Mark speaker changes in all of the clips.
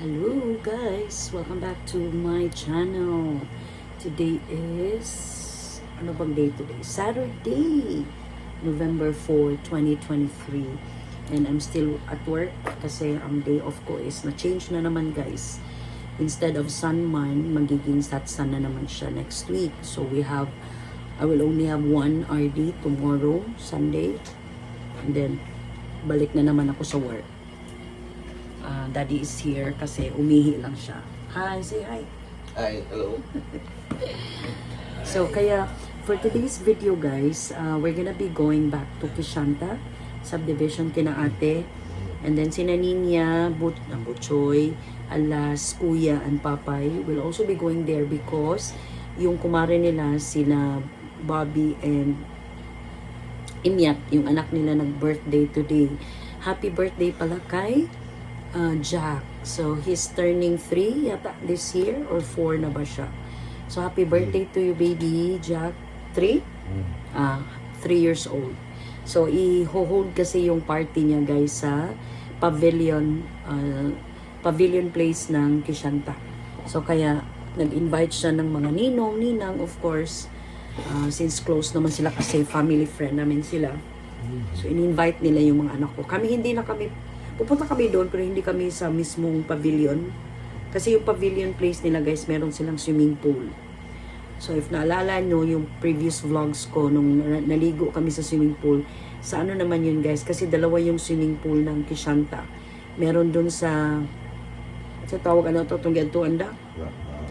Speaker 1: Hello guys, welcome back to my channel. Today is ano bang day today? Saturday, November 4, 2023. And I'm still at work kasi ang day off ko is na-change na naman guys. Instead of Sunman, magiging Satsan na naman siya next week. So we have I will only have one RD tomorrow, Sunday. And then balik na naman ako sa work. Ah, daddy is here kasi umihi lang siya. Hi, say hi.
Speaker 2: Hi, hello.
Speaker 1: So, kaya, for today's video guys, uh, we're gonna be going back to Kishanta, subdivision kina ate. And then, sina Ninya, But uh, Butchoy, Alas, Kuya, and Papay will also be going there because yung kumare nila, sina Bobby and Imyat, yung anak nila nag-birthday today. Happy birthday pala kay uh, Jack. So, he's turning 3 yata this year or 4 na ba siya? So, happy birthday to you, baby Jack. 3? Ah, 3 years old. So, i-hold kasi yung party niya, guys, sa pavilion, uh, pavilion place ng Kishanta. So, kaya, nag-invite siya ng mga ninong, ninang, of course, uh, since close naman sila kasi family friend namin sila. So, in-invite nila yung mga anak ko. Kami hindi na kami, pupunta kami doon pero hindi kami sa mismong pavilion. Kasi yung pavilion place nila guys, meron silang swimming pool. So, if naalala nyo yung previous vlogs ko nung na- naligo kami sa swimming pool, sa ano naman yun guys? Kasi dalawa yung swimming pool ng Kishanta. Meron doon sa, sa tawag ano to, itong gantuan da?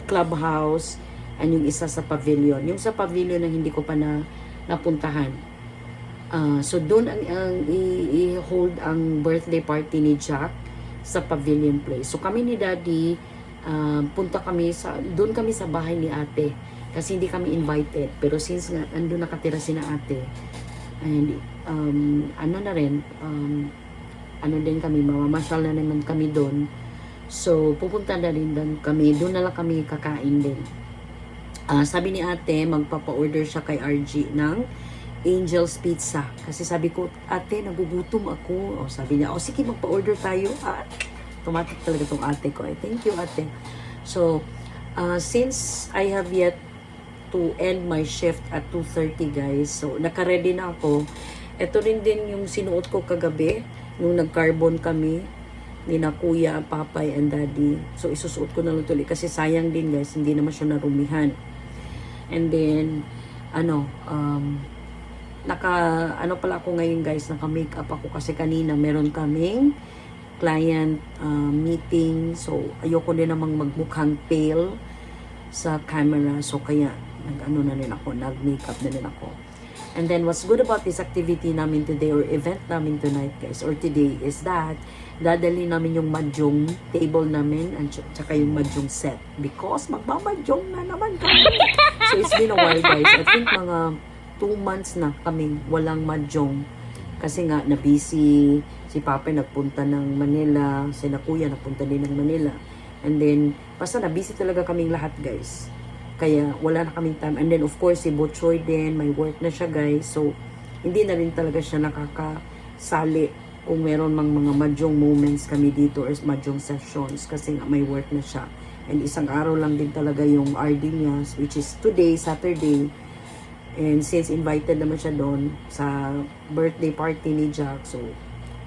Speaker 1: clubhouse and yung isa sa pavilion. Yung sa pavilion na hindi ko pa na napuntahan. Ah, so doon ang, ang i-hold ang birthday party ni Jack sa Pavilion Place. So kami ni Daddy ah, punta kami sa doon kami sa bahay ni Ate kasi hindi kami invited. Pero since nga andun nakatira si na Ate and um, ano na rin um, ano din kami mamamasyal na naman kami doon. So pupunta na rin doon kami. Doon na lang kami kakain din. Ah, sabi ni ate, magpapa-order siya kay RG ng Angel's Pizza. Kasi sabi ko, ate, nagugutom ako. O, sabi niya, o sige, magpa-order tayo. Ah, automatic talaga tong ate ko. Eh, thank you, ate. So, ah, since I have yet to end my shift at 2.30, guys, so, naka-ready na ako. Ito rin din yung sinuot ko kagabi, nung nag-carbon kami ni na kuya, papay, and daddy. So, isusuot ko na lang tuloy kasi sayang din guys, hindi naman siya narumihan. And then, ano, um, naka, ano pala ako ngayon guys, naka-makeup ako kasi kanina meron kaming client uh, meeting. So, ayoko din namang magmukhang pale sa camera. So, kaya, nag-ano na rin ako, nag-makeup na rin ako. And then, what's good about this activity namin today or event namin tonight, guys, or today, is that dadali namin yung mahjong table namin ts- tsaka yung mahjong set. Because magmamahjong na naman kami. so, it's been a while, guys. I think mga two months na kami walang mahjong. Kasi nga, na-busy. Si Papa nagpunta ng Manila. Si na Kuya nagpunta din ng Manila. And then, basta na-busy talaga kaming lahat, guys. Kaya wala na kaming time. And then of course si Butchoy din, may work na siya guys. So hindi na rin talaga siya nakakasali kung meron mang mga mahjong moments kami dito or mahjong sessions kasi nga may work na siya. And isang araw lang din talaga yung RD niya which is today, Saturday. And since invited naman siya doon sa birthday party ni Jack, so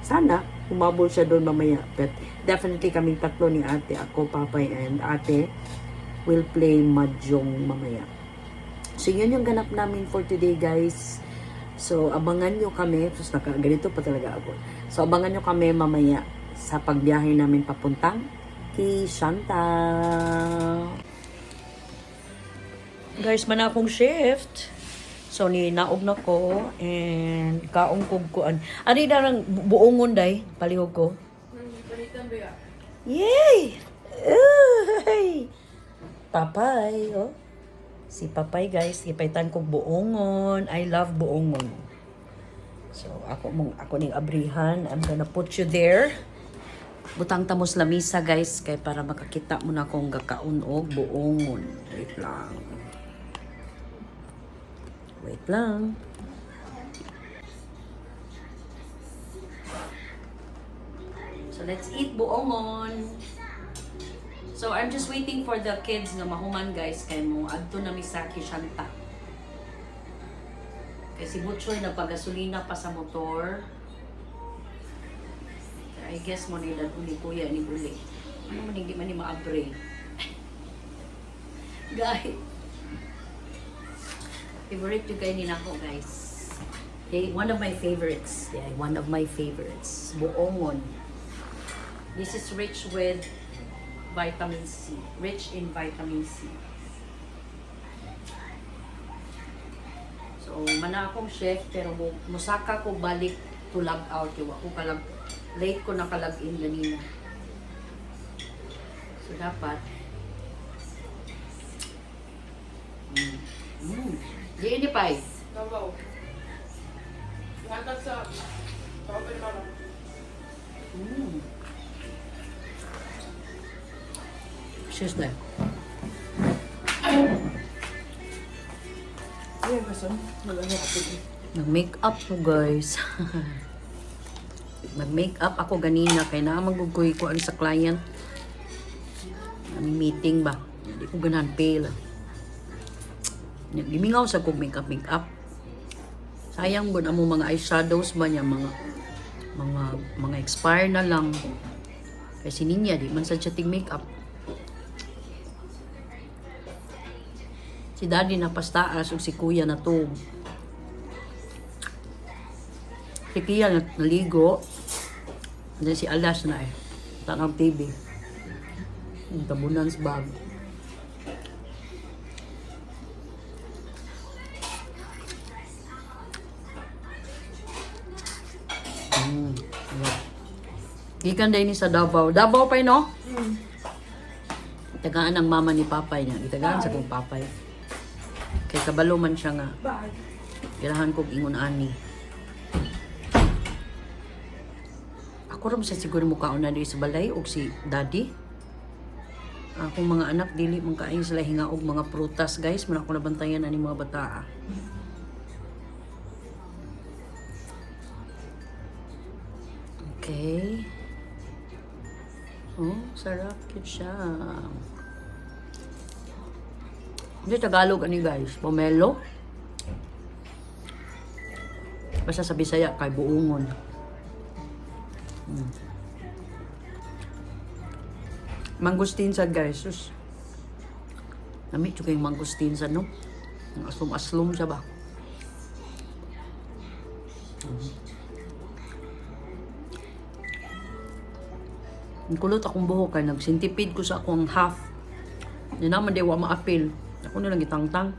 Speaker 1: sana humabol siya doon mamaya. But definitely kaming tatlo ni ate, ako, papay, and ate will play mahjong mamaya. So, yun yung ganap namin for today, guys. So, abangan nyo kami. Tapos, naka, ganito pa talaga ako. So, abangan nyo kami mamaya sa pagbiyahe namin papuntang Kishanta. Guys, man akong shift. So, ni naog na ko and kaong kugkuan. Ari na lang buongon day, palihog ko. Yay! Uy! Papay, oh. Si Papay, guys, ipaitan kong buongon. I love buongon. So, ako mong ako ning abrihan. I'm gonna put you there. Butang tamos lamisa, guys, kay para makakita mo na kung gakaon og buongon. Wait lang. Wait lang. So, let's eat buongon. So I'm just waiting for the kids nga mahuman guys kay mo adto na mi sa Kishanta. Kay si Butchoy nagpagasolina pa sa motor. I guess mo nila ni kuya ni Buli. Ano man hindi man ni maabre. guys. Favorite yung kayo nila ko guys. Okay, one of my favorites. Yeah, one of my favorites. Buongon. This is rich with vitamin C. Rich in vitamin C. So, mana akong chef, pero mu- musaka ko balik to log out. Yung ako kalag, late ko nakalag in ganina. So, dapat, mm. Mm. Di ini pay.
Speaker 2: Davao. Hatag sa Open Mama.
Speaker 1: Mm. Excuse me.
Speaker 2: Ay, kason. Nagano ka pili.
Speaker 1: Nag-make up ko guys. Nag-make up ako ganina kay na magugoy ko ang sa client. Aming meeting ba? Hindi ko ganahan pale. Gimingaw sa kog make up make up. Sayang gud amo mga eyeshadows ba niya mga mga mga expire na lang. Kasi ninya di man sa chatting make up. Si daddy na pastaas ug si kuya na to. Si Kia na naligo. And then si Alas na eh. Tanang TV. Yung tabunan sa bag. Mm. yeah. Gikan din ni sa Davao. Davao pa no?
Speaker 2: Hmm.
Speaker 1: Tagaan ang mama ni Papay niya. Itagaan sa kong Papay. Kay kabalo man siya nga. Kailangan kong ingon ani. Ako rin sa siguro mo kaon na di sa balay o si daddy. Akong mga anak dili man kain sila hinga og mga prutas guys man ako nabantayan ani mga bata. ah. Okay. Oh, sarap cute siya. Hindi Tagalog ani guys, pomelo. Basta sa Bisaya kay buungon. Mm. Mangustin sa guys. Sus. Nami kayong mangustin sa no. Ang aslom-aslom siya ba? Mm. Kulot akong buhok kay nagsintipid ko sa akong half. Hindi naman di wa ma-appeal. Ako na lang gitangtang.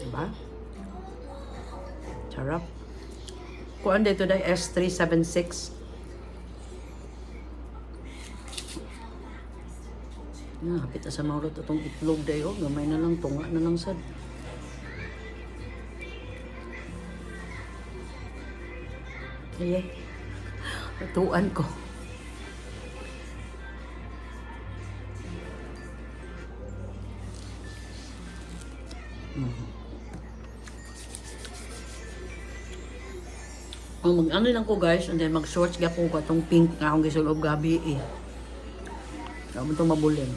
Speaker 1: Diba? Sarap. Kuan dito dahil S376. Ah, hapit sa maulot itong itlog dayo. Gamay na lang, tunga na lang sad. Ay, Natuan ko. Ang mag ano lang ko guys, and then mag shorts gyapon ko atong pink nga akong gisulob gabi eh. Kamo to mabulin.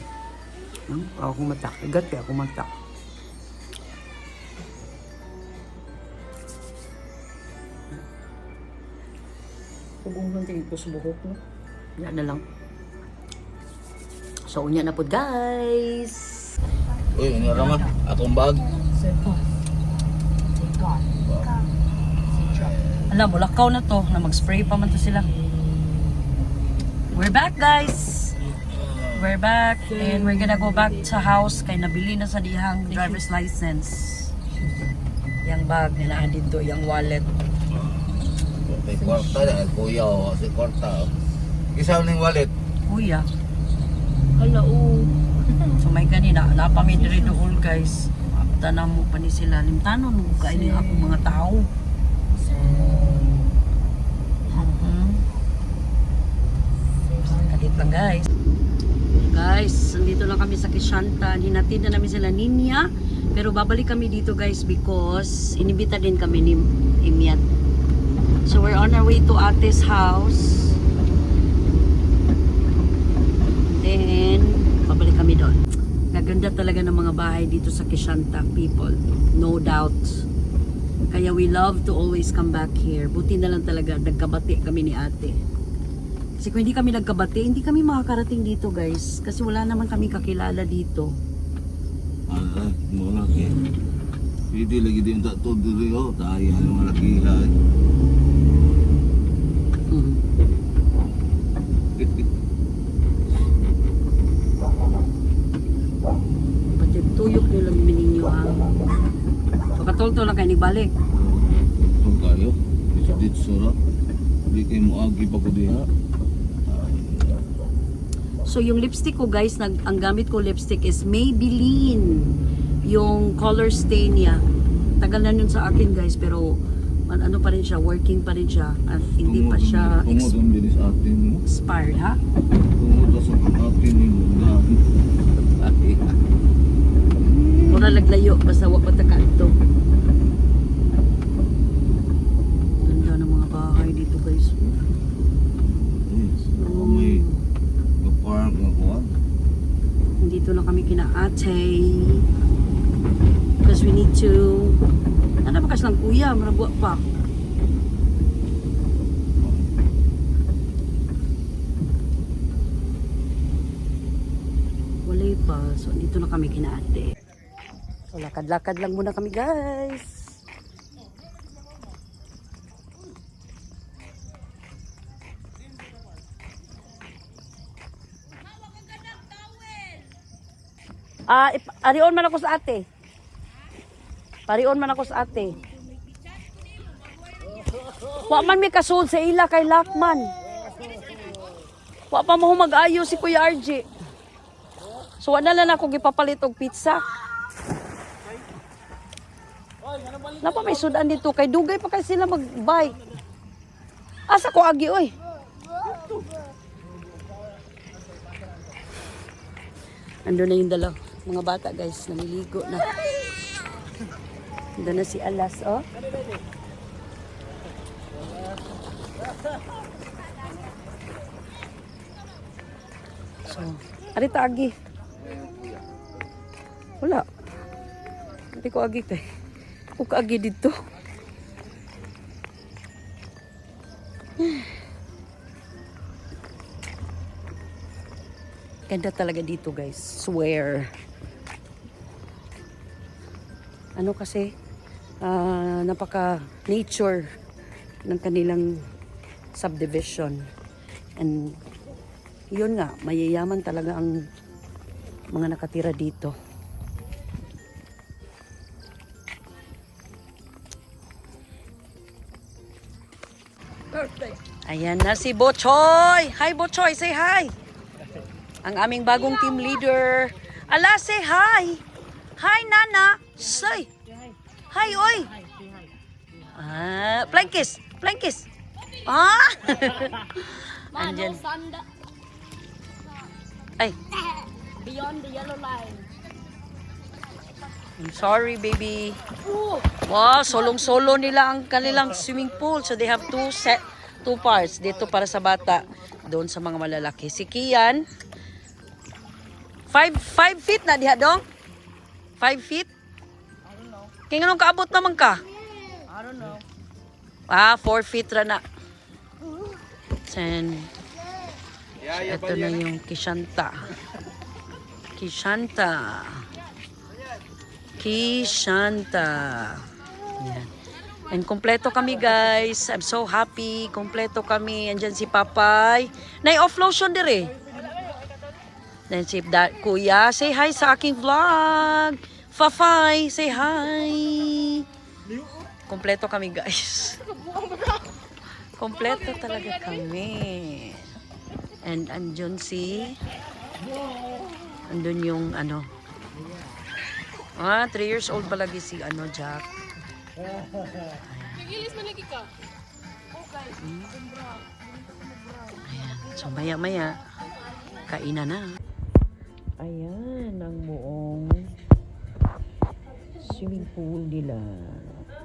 Speaker 1: Hmm? Ako matak. Igat kaya ako matak. Sa buhok mo. Yan na lang. So, unya na po guys.
Speaker 3: Uy, ini orang mah akong bag.
Speaker 1: Ala, bulakaw na to. Na mag-spray pa man to sila. We're back, guys. We're back. And we're gonna go back sa house. Kay nabili na sa dihang driver's license. Yang bag, nilaan dito. Yang wallet.
Speaker 3: May kwarta na, kuya o, si kwarta o. Isa ning wallet.
Speaker 1: Kuya. Hala, oo. So, may ganina. Napamidri doon, guys. Tanam mo pa ni sila. Limtanon mo kainin ako mga tao. Mhm. Kalit lang guys. Guys, nandito lang kami sa Kishanta. Hinatid na namin sila Ninya. Pero babalik kami dito guys because inibita din kami ni Imiat So we're on our way to Ate's house. Then, pabalik kami doon. Gaganda talaga ng mga bahay dito sa Kishanta, people. No doubt. Kaya we love to always come back here. Buti na lang talaga, nagkabati kami ni ate. Kasi kung hindi kami nagkabati, hindi kami makakarating dito guys. Kasi wala naman kami kakilala dito.
Speaker 3: Ay, mo lagi. Hindi lagi din tak to dili oh, tayo ang mga lagi ay.
Speaker 1: Mm. Pati tuyok nyo lang mininyo ha. Pakatulto lang kayo balik.
Speaker 3: Kung kayo, dito dito sura. Di kayo mo agi pa ko diha.
Speaker 1: So yung lipstick ko guys, nag, ang gamit ko lipstick is Maybelline. Yung color stain niya. Tagal na nun sa akin guys, pero an- ano pa rin siya, working pa rin siya. At hindi pa siya expired ha.
Speaker 3: Tungod sa atin. Ay,
Speaker 1: Mura laglayo, basta wag matakaan to. Ganda ng mga bahay dito guys.
Speaker 3: yes. Ako may kaparang nga kuwan.
Speaker 1: Dito na ate. Because we need to... Ano ba kasi lang kuya, marabuak pa. Wala pa. So, dito na kami kina ate. So, lakad-lakad lang muna kami guys. Ah, ip- arion man ako sa ate. Parion man ako sa ate. Wa man mi kasul sa ila kay Lakman. Wa pa mo mag-ayo si Kuya RJ. So wala na ako gipapalit og pizza. Napa may sudan dito kay dugay pa kay sila mag-bike. Asa ko agi oy. Ando na yung dalaw. Mga bata guys, namiligo na. Ando na si Alas, oh. So, arita agi. Wala. Hindi ko agi kay. Ako agi dito. Ganda talaga dito guys. Swear. Ano kasi, ah, napaka nature ng kanilang subdivision. And yun nga, mayayaman talaga ang mga nakatira dito. Ayan na si Bochoy. Hi Bochoy, say hi. Ang aming bagong team leader. Ala, say hi. Hi Nana. Say. Hi, oy. Ah, flying kiss. Flying kiss. Ah. Andyan. Ay,
Speaker 4: beyond the yellow line.
Speaker 1: I'm sorry, baby. Wow, solong-solo nila ang kanilang swimming pool. So they have two set, two parts. Dito para sa bata, doon sa mga malalaki. Si Kian, five, five feet na diha dong? Five feet?
Speaker 2: I don't know.
Speaker 1: Kaya anong kaabot naman ka?
Speaker 2: I don't know.
Speaker 1: Ah, four feet ra na. Then, ito na yung Kishanta. Kishanta. Kishanta. Yan. And kompleto kami guys. I'm so happy. Kompleto kami. Andyan si Papay. Nay-off lotion dire. Then si da- Kuya, say hi sa aking vlog. Fafay, say hi. Kompleto kami guys. Kompleto talaga kami. And andun si andun yung ano ah 3 years old pa lagi si ano Jack
Speaker 4: Gigilis man lagi ka.
Speaker 1: Ayan. So maya maya kainan na. Ayan ang buong swimming pool nila.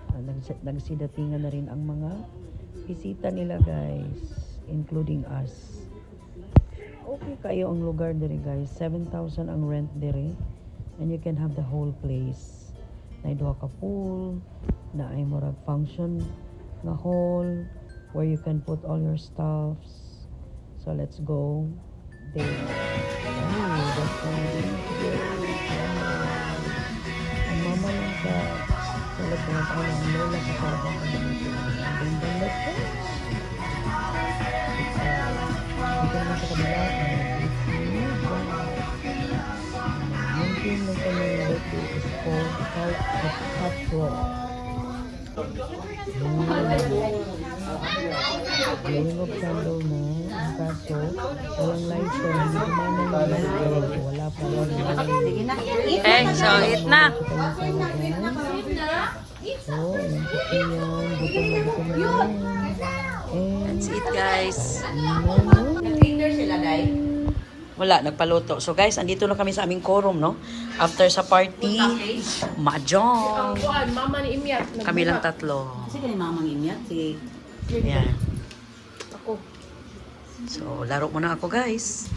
Speaker 1: Ah, nags- Nagsidatingan na rin ang mga bisita nila guys, including us. Okay kayo ang lugar diri guys. 7,000 ang rent diri. And you can have the whole place. Na duha ka pool, na ay murag function na hall where you can put all your stuffs. So let's go there. Oh, that's nice. Ang mama lang sa sa lahat ng ang lola sa parang. Ang let's go. It's, uh, dito naman sa kabila, uh, it's new Yung team ng birthday is called Heart of Patro. Blowing of candle na, kaso, walang lighter, hindi kumanang ng lighter, wala pa rin.
Speaker 2: Eh, so eat na.
Speaker 1: So, yung katiyan, gutom na gutom na. And,
Speaker 2: That's it, guys.
Speaker 1: mm,
Speaker 2: Wala, nagpaluto. So guys, andito na kami sa aming quorum, no? After sa party, mahjong.
Speaker 4: mama ni Imyat.
Speaker 2: Kami lang tatlo.
Speaker 1: Kasi kani mamang imyat, si
Speaker 2: Yan.
Speaker 4: Ako.
Speaker 2: So, laro muna ako, guys.